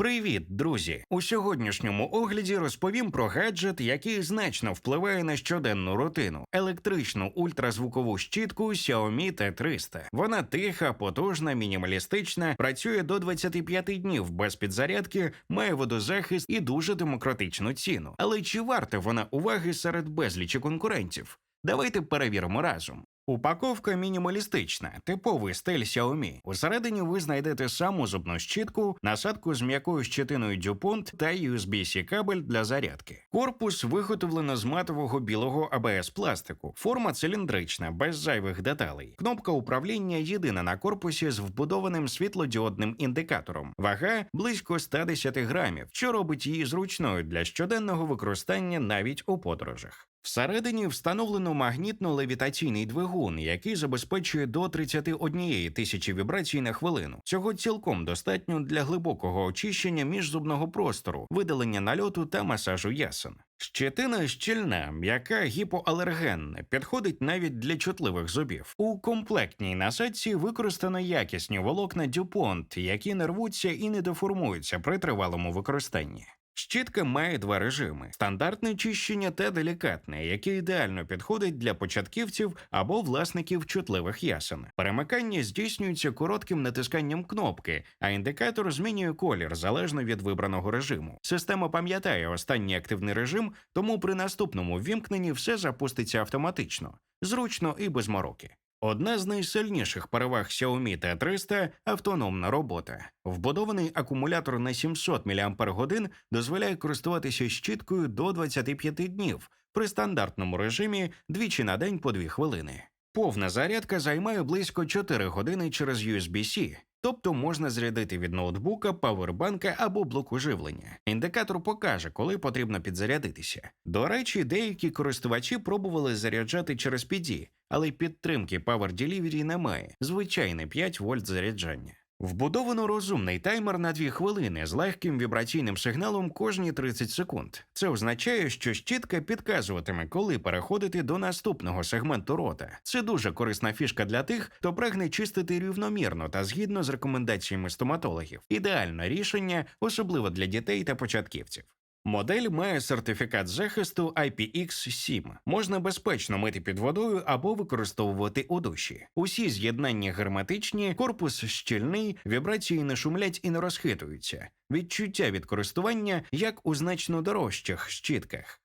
Привіт, друзі! У сьогоднішньому огляді розповім про гаджет, який значно впливає на щоденну рутину електричну ультразвукову щітку Xiaomi T300. Вона тиха, потужна, мінімалістична, працює до 25 днів без підзарядки, має водозахист і дуже демократичну ціну. Але чи варта вона уваги серед безлічі конкурентів? Давайте перевіримо разом. Упаковка мінімалістична, типовий стиль Xiaomi. Усередині ви знайдете саму зубну щітку, насадку з м'якою щитиною DuPont та USB-C кабель для зарядки. Корпус виготовлено з матового білого АБС пластику. Форма циліндрична, без зайвих деталей. Кнопка управління єдина на корпусі з вбудованим світлодіодним індикатором. Вага близько 110 грамів, що робить її зручною для щоденного використання навіть у подорожах. Всередині встановлено магнітно-левітаційний двигун, який забезпечує до 31 тисячі вібрацій на хвилину. Цього цілком достатньо для глибокого очищення міжзубного простору, видалення нальоту та масажу ясен. Щетина щільна, м'яка гіпоалергенна, підходить навіть для чутливих зубів. У комплектній насадці використано якісні волокна DuPont, які не рвуться і не деформуються при тривалому використанні. Щітка має два режими: стандартне чищення та делікатне, яке ідеально підходить для початківців або власників чутливих ясен. Перемикання здійснюється коротким натисканням кнопки, а індикатор змінює колір залежно від вибраного режиму. Система пам'ятає останній активний режим, тому при наступному ввімкненні все запуститься автоматично, зручно і без мороки. Одна з найсильніших переваг Xiaomi T300 – автономна робота. Вбудований акумулятор на 700 мАч дозволяє користуватися щіткою до 25 днів при стандартному режимі двічі на день по 2 хвилини. Повна зарядка займає близько 4 години через USB-C, тобто можна зарядити від ноутбука, павербанка або блоку живлення. Індикатор покаже, коли потрібно підзарядитися. До речі, деякі користувачі пробували заряджати через PD, але підтримки Power Delivery немає. Звичайне 5 вольт заряджання. Вбудовано розумний таймер на 2 хвилини з легким вібраційним сигналом кожні 30 секунд. Це означає, що щітка підказуватиме, коли переходити до наступного сегменту рота. Це дуже корисна фішка для тих, хто прагне чистити рівномірно та згідно з рекомендаціями стоматологів. Ідеальне рішення, особливо для дітей та початківців. Модель має сертифікат захисту IPX7. Можна безпечно мити під водою або використовувати у душі. Усі з'єднання герметичні, корпус щільний, вібрації не шумлять і не розхитуються. Відчуття від користування як у значно дорожчих щітках.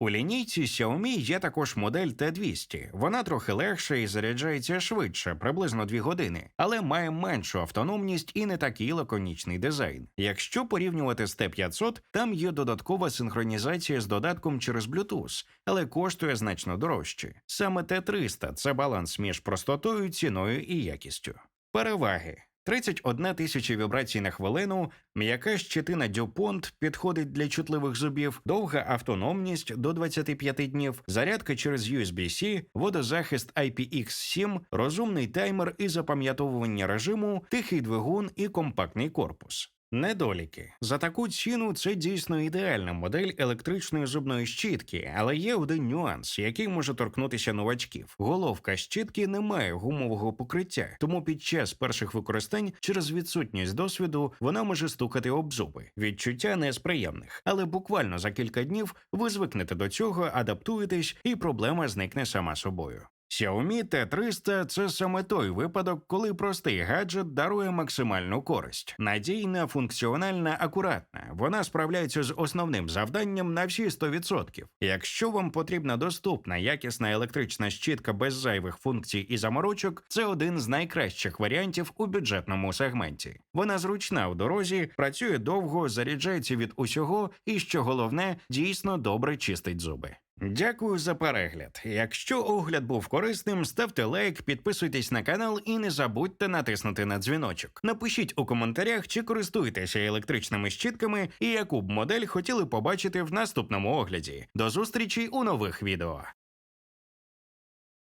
У лінійці Xiaomi є також модель T200. Вона трохи легша і заряджається швидше, приблизно 2 години, але має меншу автономність і не такий лаконічний дизайн. Якщо порівнювати з T500, там є додаткова синхронізація з додатком через Bluetooth, але коштує значно дорожче. Саме T300 – це баланс між простотою, ціною і якістю. Переваги. 31 тисяча вібрацій на хвилину, м'яка щетина Дюпонт підходить для чутливих зубів, довга автономність до 25 днів, зарядка через USB-C, водозахист IPX7, розумний таймер і запам'ятовування режиму, тихий двигун і компактний корпус. Недоліки за таку ціну це дійсно ідеальна модель електричної зубної щітки, але є один нюанс, який може торкнутися новачків. Головка щітки не має гумового покриття, тому під час перших використань через відсутність досвіду вона може стукати об зуби. Відчуття не з приємних, але буквально за кілька днів ви звикнете до цього, адаптуєтесь, і проблема зникне сама собою. Xiaomi T300 – це саме той випадок, коли простий гаджет дарує максимальну користь. Надійна, функціональна, акуратна. Вона справляється з основним завданням на всі 100%. Якщо вам потрібна доступна, якісна електрична щітка без зайвих функцій і заморочок, це один з найкращих варіантів у бюджетному сегменті. Вона зручна в дорозі, працює довго, заряджається від усього і, що головне, дійсно добре чистить зуби. Дякую за перегляд. Якщо огляд був корисним, ставте лайк, підписуйтесь на канал і не забудьте натиснути на дзвіночок. Напишіть у коментарях, чи користуєтеся електричними щітками і яку б модель хотіли побачити в наступному огляді. До зустрічі у нових відео.